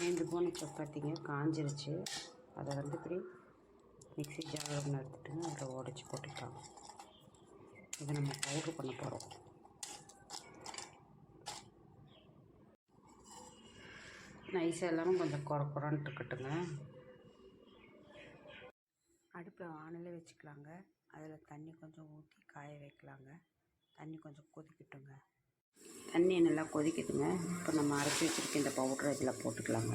நேர்ந்து போன சப்பாத்திங்க காஞ்சிருச்சு. அதை வந்து இப்படி மிக்சி ஜாரில் எடுத்துட்டுங்க அதில் உடச்சி போட்டுக்கலாம். இதை நம்ம பவுட்ரு பண்ண போகிறோம் நைஸாக இல்லாமல் கொஞ்சம் குறை குறன்ட்டு இருக்கட்டுங்க. அடுப்பில் வானலே வச்சுக்கலாங்க. அதில் தண்ணி கொஞ்சம் ஊற்றி காய வைக்கலாங்க. தண்ணி கொஞ்சம் கொதிக்கட்டுங்க. தண்ணியை நல்லா கொதிக்குதுங்க இப்போ நம்ம அரைச்சி வச்சுருக்க இந்த பவுட்ரு இதில் போட்டுக்கலாங்க.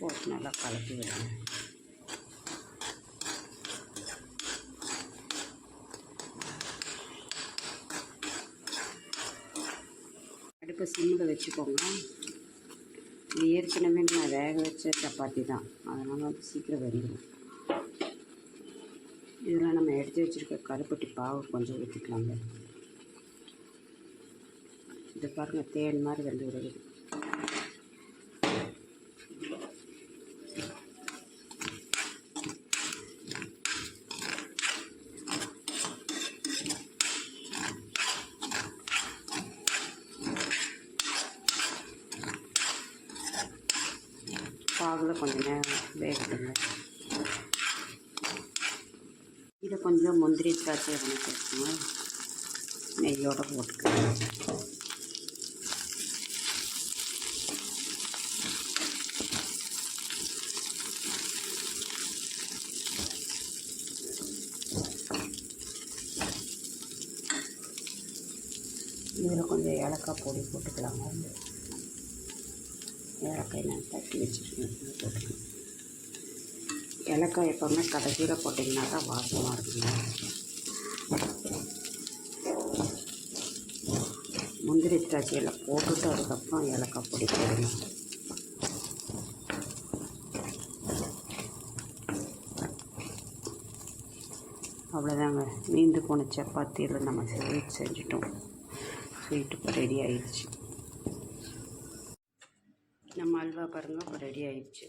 போட்டு நல்லா கலக்கி விடுங்க. அடுப்பு சிம்மில் வச்சுக்கோங்க. இது ஏற்கனவே நான் வேக வச்ச சப்பாத்தி தான். அதனால் வந்து சீக்கிரம் வெந்துடும் எடுத்து வச்சுருக்க கருப்பட்டி பாவை கொஞ்சம் ஊற்றிக்கலாங்க இது பாருங்கள் தேன் மாதிரி வந்து விடுது பாகில் கொஞ்சம் நேரம் வேகட்டுங்க. இதை கொஞ்சம் முந்திரி திராட்சை வணக்கிடுச்சுங்க நெய்யோடு போட்டுக்கலாம் இதில் கொஞ்சம் ஏலக்காய் பொடி போட்டுக்கலாங்க ஏலக்காய் நான் தட்டி வச்சுருக்கேன் போட்டுக்கலாம். ஏலக்காய் எப்போவுமே கடைசியில் போட்டிங்கன்னா தான் வாசமாக இருக்குங்க. முந்திரி திராட்சையில் போட்டுட்டு அதுக்கப்புறம் ஏலக்காய் பொடி போடணும் அவ்வளோதாங்க மீந்து போன சப்பாத்தியில் நம்ம ஸ்வீட் செஞ்சிட்டோம். ஸ்வீட் இப்போ ரெடி ஆயிடுச்சு. நம்ம அல்வா பாருங்கள் இப்போ ரெடி ஆயிடுச்சு.